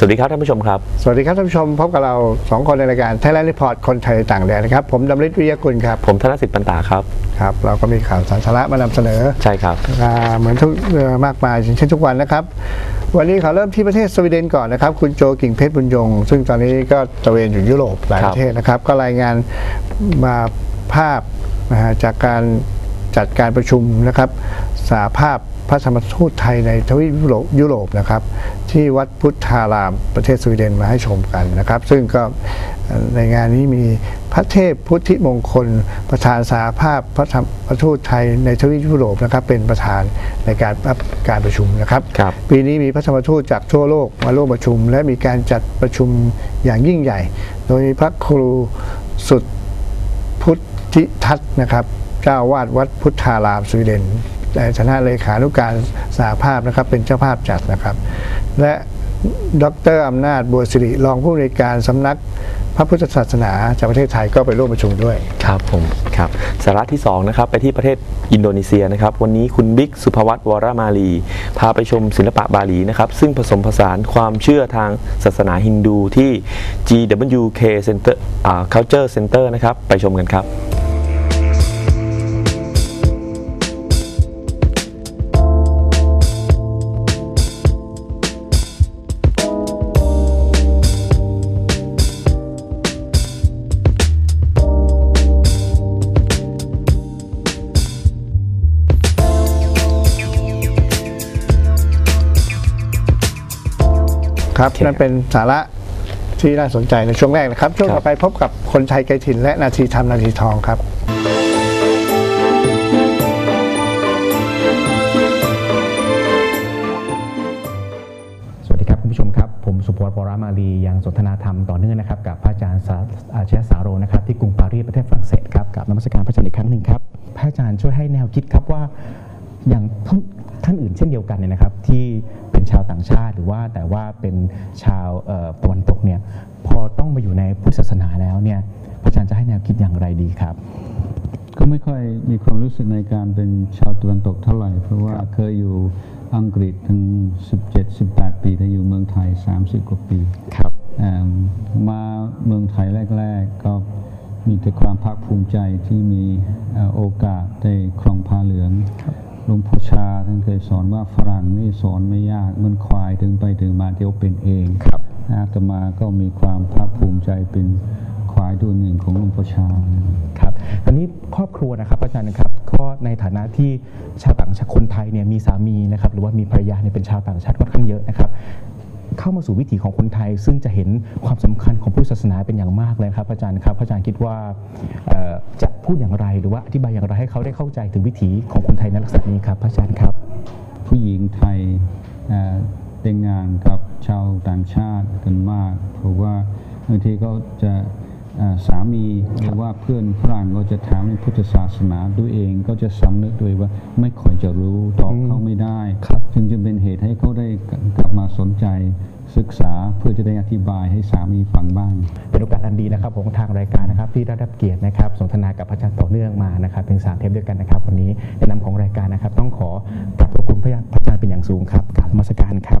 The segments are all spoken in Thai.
สวัสดีครับท่านผู้ชมครับ สวัสดีครับท่านผู้ชมพบกับเรา 2 คนในรายการ Thailand Report คนไทยต่างแดนนะครับ ผมดำริศวิทยากุลครับ ผมธนสิทธิ์ปันตาครับ ครับ เราก็มีข่าวสารสาระมานำเสนอ ใช่ครับอ่าเหมือนทุกเอ่อมากมายเช่นทุกวันนะครับ วันนี้เขาเริ่มที่ประเทศสวีเดนก่อนนะครับ คุณโจกิ่งเพชรบุญยง ซึ่งตอนนี้ก็ตระเวนอยู่ยุโรปหลายครัปบระเทศนะครับ ก็รายงานมาภาพนะฮะจากการ จัดการประชุมนะครับสาภาพพระธรรมทูตไทยในทวีปยุโรปยุโรปนะครับ ที่วัดพุทธารามประเทศสวีเดนมาให้ชมกันนะครับ ซึ่งก็เอ่อในงานนี้มีพระเทพพุทธิมงคล ประธานสาภาพพระธรรมทูตไทยในทวีปยุโรปนะครับ เป็นประธานในการการประชุมนะครับครับปีนี้มีพระธรรมทูตจากทั่วโลกมาร่วมประชุม และมีการจัดประชุมอย่างยิ่งใหญ่ โดยมีพระครูสุดพุทธิทัศน์นะครับเจ้าวาดวัดพุทธารามสวีเดนในฐานะเลขานุการสหภาพนะครับเป็นเจ้าภาพจัดนะครับ และดรอำนาจบัวสิริรองผู้อำนวยการสำนักพระพุทธศาสนาจากประเทศไทยก็ไปร่วมประชุมด้วย ครับผมครับสาระที่2นะครับไปที่ประเทศอินโดนีเซียนะครับ วันนี้คุณบิ๊กสุภวัตวรมาลี พาไปชมศิลปะบาหลีนะครับ ซึ่งผสมผสานความเชื่อทางศาสนาฮินดูที่ GWK Center อ่า Culture Center นะครับ ไปชมกันครับ ครับโอเคนั่นเป็นสาระที่น่าสนใจในช่วงแรกนะครับ ช่วงครับต่อไปพบกับคนไทยไกลถิ่นและนาทีทำนาทีทองครับสวัสดีครับคุณผู้ชมครับผมสุพจน์วรามาลียังสนทนาธรรมต่อเนื่องนะครับกับพระอาจารย์สาอาเชยสาโรนะครับที่กรุงปารีสประเทศฝรั่งเศสครับกับนมัสการพระอาจารย์อีกครั้งหนึ่งครับพระอาจารย์ช่วยให้แนวคิดครับว่าอย่างท่านท่านอื่นเช่นเดียวกันเนี่ยนะครับ ที่ แต่ว่าเป็นชาวเอ่อตะวันตกเนี่ยพอต้องมาอยู่ในพุทธศาสนาแล้วเนี่ยพระอาจารย์จะให้แนวคิดอย่างไรดีครับ ก็ไม่ค่อยมีความรู้สึกในการเป็นชาวตะวันตกเท่าไหร่ เพราะว่าเคยอยู่อังกฤษถึง 17-18 ปีแต่อยู่เมืองไทย 30 กว่าปีครับเอิ่มมาเมืองไทยแรก ๆ ก็มีแต่ความภาคภูมิใจที่มีเอ่อโอกาสได้ครองผ้าเหลือง หลวงพ่อชาท่านเคยสอนว่าฝรั่งนี่สอนไม่ยากเหมันควายถึงไปถึงมาเดี๋ยวเป็นเองครับอาตมาก็มีความภาคภูมิใจเป็นควายตัวหนึ่งของหลวงพ่อชาครับตอนนี้ครอบครัวนะครับอาจารย์นะครับก็ในฐานะที่ชาวต่างชาติคนไทยเนี่ยมีสามีนะครับหรือว่ามีภรรยาเนี่ยเป็นชาวต่างชาติค่อนข้างเยอะนะครับ เข้ามาสู่วิถีของคนไทย ซึ่งจะเห็นความสำคัญของพุทธศาสนาเป็นอย่างมากเลยครับอาจารย์ครับอาจารย์คิดว่าจะพูดอย่างไรหรือว่าอธิบายอย่างไรให้เขาได้เข้าใจถึงวิถีของคนไทยในลักษณะนี้ครับอาจารย์ครับ ผู้หญิงไทยแต่งงานกับชาวต่างชาติกันมาก เพราะว่าบางทีก็จะ สามีหรือว่าเพื่อนฝรั่งก็จะถามในพุทธศาสนาตัวเองก็จะสำนึกด้วยว่าไม่ค่อยจะรู้ตอบเขาไม่ได้ครับจึงจะเป็นเหตุให้เขาได้กลับมาสนใจศึกษาเพื่อจะได้อธิบายให้สามีฟังบ้าง เป็นโอกาสอันดีนะครับของทางรายการนะครับที่ได้รับเกียรตินะครับสนทนากับอาจารย์ต่อเนื่องมานะครับเป็นสามเทปด้วยกันนะครับ วันนี้ในนามของรายการนะครับ ต้องขอกราบขอบคุณพระอาจารย์เป็นอย่างสูงครับกราบนมัสการครับ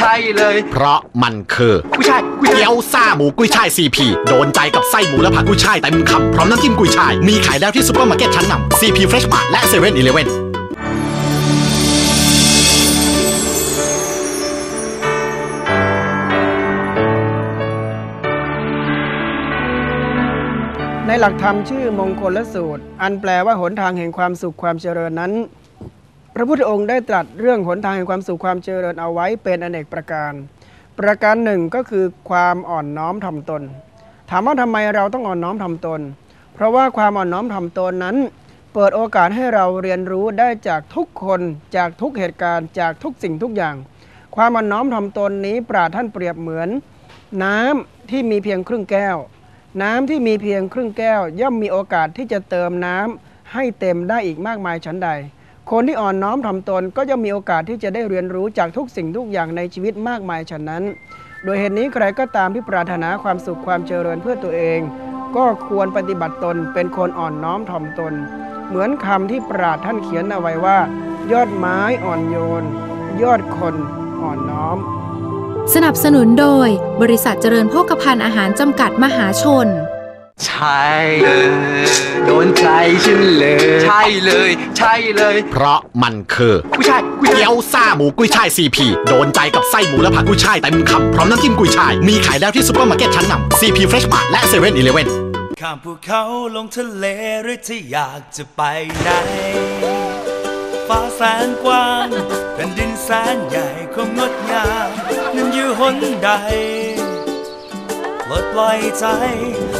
ใช่เลย เพราะมันคือผู้ชายผู้ชายเกี๊ยวซ่าหมูกุ้ยช่ายซีพีโดนใจกับไส้หมูและผักกุ้ยช่ายเต็มคำพร้อมน้ำจิ้มกุ้ยช่าย มีขายแล้วที่ซุปเปอร์มาร์เก็ตชั้นนำซีพีเฟรชมาและเซเว่นอีเลเว่นนในหลักธรรมชื่อมงคลละสูตร อันแปลว่าหนทางแห่งความสุขความเจริญนั้นพ ระพุทธองค์ได้ตรัสเรื่องหนทางแห่งความสุขความเจริญเอาไว้เป็นอเนกประการ ประการหนึ่งก็คือความอ่อนน้อมถ่อมตน ถามว่าทำไมเราต้องอ่อนน้อมถ่อมตน เพราะว่าความอ่อนน้อมถ่อมตนนั้น เปิดโอกาสให้เราเรียนรู้ได้จากทุกคนจากทุกเหตุการณ์จากทุกสิ่งทุกอย่าง ความอ่อนน้อมถ่อมตนนี้ปราดท่านเปรียบเหมือน น้ำที่มีเพียงครึ่งแก้ว น้ำที่มีเพียงครึ่งแก้ว ย่อมมีโอกาสที่จะเติมน้ำให้เต็มได้อีกมากมายชั้นใด คนที่อ่อนน้อมถ่อมตนก็จะมีโอกาสที่จะได้เรียนรู้จากทุกสิ่งทุกอย่างในชีวิตมากมายฉะนั้น โดยเหตุนี้ใครก็ตามที่ปรารถนาความสุขความเจริญเพื่อตัวเอง ก็ควรปฏิบัติตนเป็นคนอ่อนน้อมถ่อมตน เหมือนคำที่ปราดท่านเขียนเอาไว้ว่า ยอดไม้อ่อนโยน ยอดคนอ่อนน้อม สนับสนุนโดย บริษัทเจริญโภคภัณฑ์อาหารจำกัดมหาชน ใช่เลยโดนใจฉันเลย ใช่เลย ใช่เลย เพราะมันคือผู้ชายผู้หญิงเกี๊ยวซ่าหมูกุ้ยช่ายซีพีโดนใจกับไส้หมูและผักกุ้ยช่ายเต็มคำพร้อมน้ำจิ้มกุ้ยช่าย มีขายแล้วที่ซุปเปอร์มาร์เก็ตชั้นนำซีพีเฟรชมาและเซเว่นอีเลฟเว่นข้ามภูเขาลงทะเลหรือที่อยากจะไปไหนฟ้าแสนกว้างแผ่นดินแสนใหญ่คงงดงามนั้นอยู่หนใดปลดปล่อยใจไป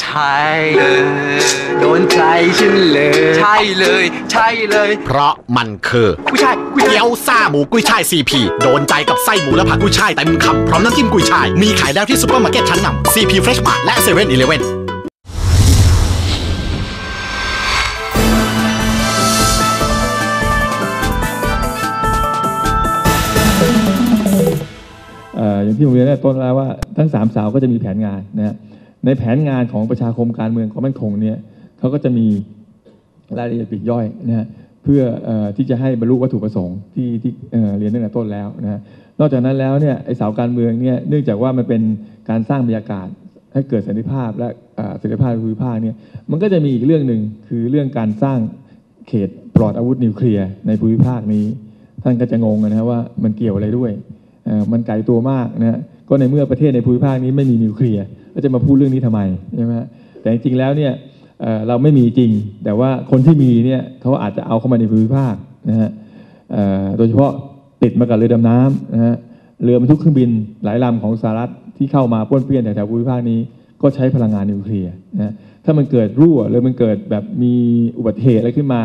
ใช่เลยโดนใจฉันเลย ใช่เลย ใช่เลย เพราะมันคือผู้ชายผู้หญิงเกี๊ยวซ่าหมูกุ้ยช่ายซีพีโดนใจกับไส้หมูและผักกุ้ยช่ายเต็มคำพร้อมน้ำจิ้มกุ้ยช่าย มีขายแล้วที่ซุปเปอร์มาร์เก็ตชั้นนำซีพีเฟรชมาและเซเว่นอีเลฟเว่นเอ่ออย่างที่ผมเรียนตั้งแต่ต้นแล้วว่าทั้งสามสาวก็จะมีแผนงานนะฮะ ในแผนงานของประชาคมการเมืองความมั่นคงเนี่ยเขาก็จะมีรายละเอียดปลีกย่อยนะฮะเพื่อออที่จะให้บรรลุวัตถุประสงค์ที่ที่เเรียนตั้งแต่ต้นแล้วนะนอกจากนั้นแล้วเนี่ยไอ้เสาการเมืองเนี่ยเนื่องจากว่ามันเป็นการสร้างบรรยากาศให้เกิดสันติภาพและเสถียภาพในภูมิภาคเนี่ยมันก็จะมีอีกเรื่องหนึ่งคือเรื่องการสร้างเขตปลอดอาวุธนิวเคลียร์ในภูมิภาคนี้ ท่านก็จะงงนะฮะว่ามันเกี่ยวอะไรด้วยมันไกลตัวมากนะก็ในเมื่อประเทศในภูมิภาคนี้ไม่มีนิวเคลียร์ ก็จะมาพูดเรื่องนี้ทำไมใช่ไหมแต่จริงๆแล้วเนี่ยเเราไม่มีจริง แต่ว่าคนที่มีเนี่ยเขาอาจจะเอาเข้ามาในภูมิภาคนะฮะโดยเฉพาะติดมากับเรือดำน้ำนะฮะเรือบรรทุกเครื่องบินหลายลำของสหรัฐที่เข้ามาป้วนเปี้ยนแถวๆภูมิภาคนี้ ก็ใช้พลังงานนิวเคลียร์นะถ้ามันเกิดรั่วหรือมันเกิดแบบมีอุบัติเหตุอะไรขึ้นมา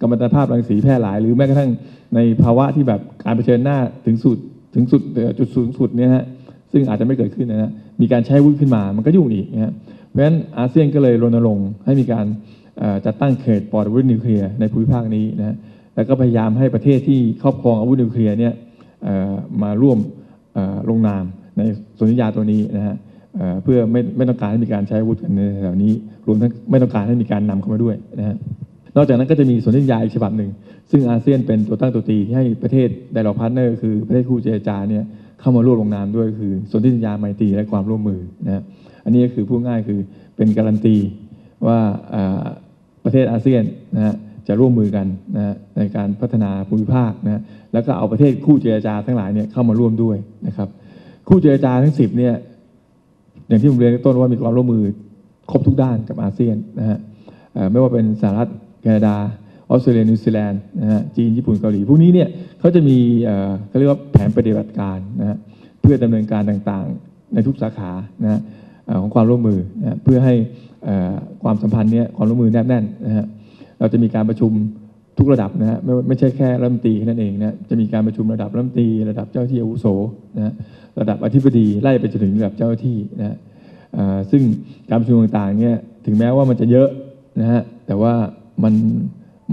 กัมมันตภาพรังสีแพร่หลาย หรือแม้กระทั่งในภาวะที่แบบการเผชิญหน้าถึงสุดถึงสุดจุดสูงสุดเนี่ยฮะ ซึ่งอาจจะไม่เกิดขึ้นนะฮะมีการใช้อาวุธขึ้นมามันก็ยุ่งอีกนะฮะเพราะฉะนั้นอาเซียนก็เลยรณรงค์ให้มีการจัดตั้งเขตปลอดอาวุธนิวเคลียร์ในภูมิภาคนี้นะฮะแล้วก็พยายามให้ประเทศที่ครอบครองอาวุธนิวเคลียร์เนี่ยมาร่วมลงนามในสนธิญาตัวนี้นะฮะเพื่อไม่ไม่ต้องการให้มีการใช้อาวุธกันในแถวนี้รวมทั้งไม่ต้องการให้มีการนำเข้ามาด้วยนะฮะนอกจากนั้นก็จะมีสนธิญาอีกฉบับหนึ่ง ซึ่งอาเซียนเป็นตัวตั้งตัวตีที่ให้ประเทศไดรอพาร์ทเนอร์คือประเทศคู่เจรจาเนี่ย เข้ามาร่วมลงนามด้วยคือสนธิสัญญาไมตรีและความร่วมมือนะอันนี้ก็คือพูดง่ายคือเป็นการันตีว่าประเทศอาเซียนนะฮะจะร่วมมือกันนะในการพัฒนาภูมิภาคนะฮะแล้วก็เอาประเทศคู่เจรจาทั้งหลายเนี่ยเข้ามาร่วมด้วยนะครับ คู่เจรจาทั้งสิบเนี่ยอย่างที่ผมเรียนต้นว่ามีความร่วมมือครบทุกด้านกับอาเซียนนะฮะไม่ว่าเป็นสหรัฐแคนาดา ออสเตรเลียนิวซีแลนด์นะฮะจีนญี่ปุ่นเกาหลี พวกนี้เนี่ยเขาจะมีเขาเรียกว่าแผนปฏิบัติการนะฮะเพื่อดำเนินการต่างๆ ในทุกสาขานะฮะของความร่วมมือนะเพื่อให้ความสัมพันธ์เนี่ยความร่วมมือแนบแน่นนะฮะเราจะมีการประชุมทุกระดับนะฮะไม่ไม่ใช่แค่รัฐมนตรีแค่นั้นเองนะจะมีการประชุมระดับรัฐมนตรีระดับเจ้าที่อาวุโสนะฮะระดับอธิบดีไล่ไปจนถึงระดับเจ้าที่นะฮะซึ่งการประชุมต่างๆเนี่ยถึงแม้ว่ามันจะเยอะนะฮะแต่ว่ามัน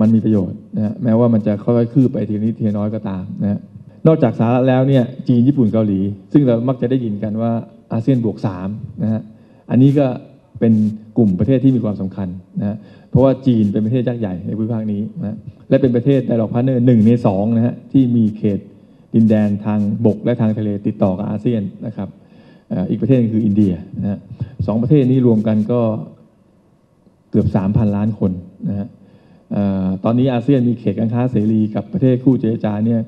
มันมีประโยชน์นะฮะแม้ว่ามันจะค่อยๆคืบไปทีนี้ทีน้อยก็ตามนะฮะนอกจากสหรัฐแล้วเนี่ยจีนญี่ปุ่นเกาหลี ซึ่งเรามักจะได้ยินกันว่าอาเซียนบวก3นะฮะอันนี้ก็เป็นกลุ่มประเทศที่มีความสำคัญนะฮะเพราะว่าจีนเป็นประเทศยักษ์ใหญ่ในภูมิภาคนี้นะและเป็นประเทศไดร็อกพาร์เนอร์หนึ่งในสองนะฮะที่มีเขตดินแดนทางบกและทางทะเลติดต่อกับอาเซียนนะครับอีกประเทศนึงคืออินเดียนะฮะสองประเทศนี้รวมกันก็เกือบ 3,000 ล้านคนนะฮะ ตอนนี้อาเซียนมีเขตการค้าเสรีกับประเทศคู่เจรจาเนี่ย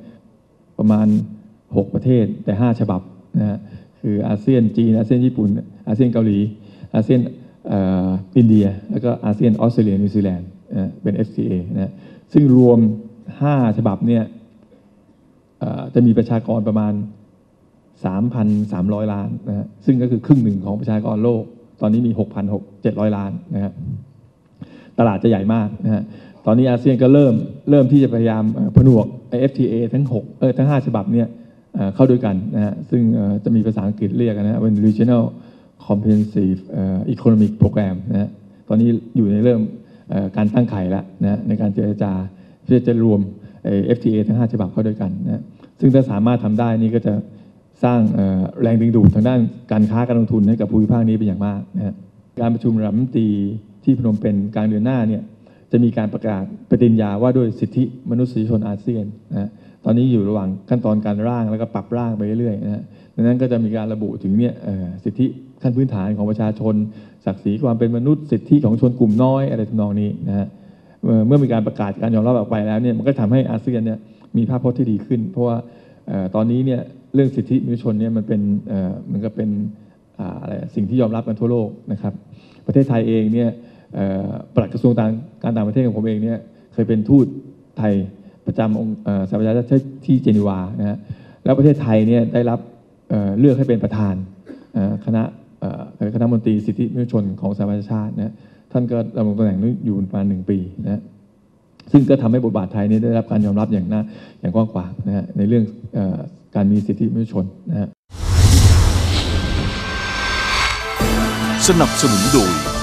ประมาณ 6 ประเทศแต่ 5 ฉบับนะฮะคืออาเซียนจีนอาเซียนญี่ปุ่นอาเซียนเกาหลีอาเซียนอินเดีย แล้วก็อาเซียนออสเตรเลียนิวซีแลนด์นะฮะเป็น FTA นะฮะซึ่งรวม 5 ฉบับเนี่ยจะมีประชากรประมาณ 3,300 ล้านนะฮะซึ่งก็คือครึ่งหนึ่งของประชากรโลก ตอนนี้มี 6,700 ล้านนะฮะตลาดจะใหญ่มากนะฮะ ตอนนี้อาเซียนก็เริ่มเริ่มที่จะพยายามผนวกไอ้ FTA ทั้ง6เออทั้ง 5 ฉบับเนี่ยเข้าด้วยกันนะฮะซึ่งจะมีภาษาอังกฤษเรียกนะฮะเป็น Regional Comprehensive เอ่อ Economic Program นะฮะตอนนี้อยู่ในเริ่มการตั้งไข่แล้วนะฮะในการเจรจาเพื่อจะรวมไอ้ FTA ทั้ง 5 ฉบับเข้าด้วยกันนะฮะซึ่งถ้าสามารถทำได้นี่ก็จะสร้างแรงดึงดูดทางด้านการค้าการลงทุนให้กับภูมิภาคนี้เป็นอย่างมากนะฮะการประชุมระดับรัฐมนตรีที่พนมเปญกลางเดือนหน้าเนี่ย จะมีการประกาศปฏิญญาว่าด้วยสิทธิมนุษยชนอาเซียนนะฮะตอนนี้อยู่ระหว่างขั้นตอนการร่างแล้วก็ปรับร่างไปเรื่อยๆนะฮะดังนั้นก็จะมีการระบุถึงเนี่ยสิทธิขั้นพื้นฐานของประชาชน ศักดิ์ศรีความเป็นมนุษย์สิทธิของชนกลุ่มน้อยอะไรทำนองนี้นะฮะเมื่อมีการประกาศการยอมรับออกไปแล้วเนี่ยมันก็ทำให้อาเซียนเนี่ยมีภาพพจน์ที่ดีขึ้น เพราะว่าตอนนี้เนี่ยเรื่องสิทธิมนุษยชนเนี่ยมันเป็นเอ่อมันก็เป็นอะไรสิ่งที่ยอมรับกันทั่วโลกนะครับ ประเทศไทยเองเนี่ย ปลัดกระทรวงต่างการต่างประเทศของผมเองเนี่ยเคยเป็นทูตไทยประจำองค์สหประชาชาติที่เจนีวานะฮะแล้วประเทศไทยเนี่ยได้รับเเลือกให้เป็นประธานคณะคณะมนตรีสิทธิมนุษยชนของสหประชาชาตินะฮะท่านก็ดำรงตำแหน่งนี้อยู่ประมาณหนึ่งปีนะฮะซึ่งก็ทำให้บทบาทไทยนี้ได้รับการยอมรับอย่างน่าอย่างกว้างขวางนะฮะในเรื่องอการมีสิทธิมนุษยชนนะฮะสนับสนุนโดย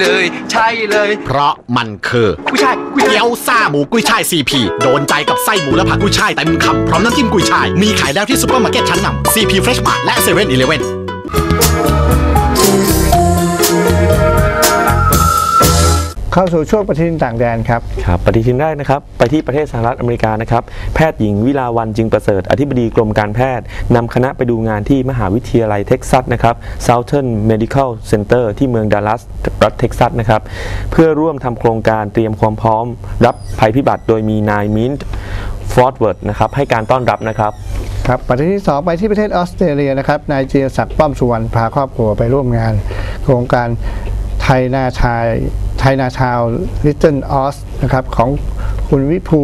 เลย ใช่เลย เพราะมันคือผู้ชายผู้ชายเกี๊ยวซ่าหมูกุ้ยช่ายซีพีโดนใจกับไส้หมูและผักกุ้ยช่ายเต็มคำพร้อมน้ำจิ้มกุ้ยช่าย มีขายแล้วที่ซุปเปอร์มาร์เก็ตชั้นนำซีพีเฟรชมาร์ทและเซเว่นอีเลฟเว่น เข้าสู่ช่วงประทินต่างแดนครับ ครับปฏิทินแรกนะครับ ไปที่ประเทศสหรัฐอเมริกานะครับ แพทย์หญิงวิลาวันจึงประเสริฐ อธิบดีกรมการแพทย์นำคณะไปดูงานที่มหาวิทยาลัยเท็กซัสนะครับ Southern Medical Center ที่เมืองดัลลัสรัฐเท็กซัสนะครับ เพื่อร่วมทำโครงการเตรียมความพร้อม รับภัยพิบัติโดยมีนายมินต์ฟอร์ดเวิร์ดนะครับให้การต้อนรับนะครับครับประเทศที่ 2 ไปที่ประเทศออสเตรเลียนะครับนายเจียศักดิ์ป้อมสุวรรณพาครอบครัวไปร่วมงาน โครงการไทยนาชาย ไทยนาชาวลิตเติ้ลออสนะครับของคุณวิภู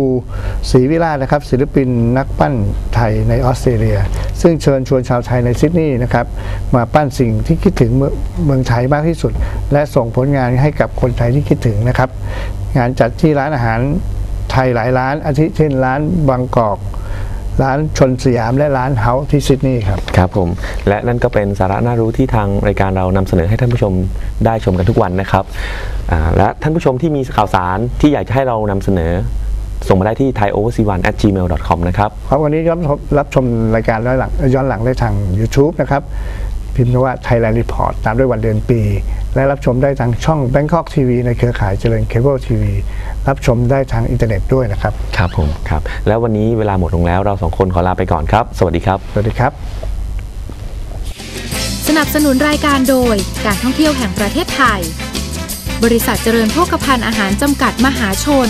ศรีวิราชนะครับ ศิลปินนักปั้นไทยในออสเตรเลีย ซึ่งเชิญชวนชาวไทยในซิดนีย์นะครับ มาปั้นสิ่งที่คิดถึงเมืองไทยมากที่สุด และส่งผลงานให้กับคนไทยที่คิดถึงนะครับ งานจัดที่ร้านอาหารไทยหลายร้านอาทิเช่นร้านบางกอก ร้านชนสยามและร้านเฮาส์ที่ซิดนีย์ครับ ครับผม และนั่นก็เป็นสาระน่ารู้ที่ทางรายการเรานำเสนอให้ท่านผู้ชมได้ชมกันทุกวันนะครับอ่าและท่านผู้ชมที่มีข่าวสารที่อยากจะให้เรานำเสนอ ส่งมาได้ที่ thaioverc1 at gmail.com นะครับ ครับวันนี้รับชมรับชมรายการย้อนหลังย้อนหลังได้ทาง YouTube นะครับ พิมพ์คำว่า Thailand Report ตามด้วยวันเดือนปี และรับชมได้ทางช่อง Bangkok TV ในเครือข่ายเจริญเคเบิลทีวีรับชมได้ทางอินเทอร์เน็ตด้วยนะครับ ครับผมครับ แล้ววันนี้เวลาหมดลงแล้วเราสองคนขอลาไปก่อนครับ สวัสดีครับ สวัสดีครับ สนับสนุนรายการโดยการท่องเที่ยวแห่งประเทศไทย บริษัทเจริญโภคภัณฑ์อาหารจำกัดมหาชน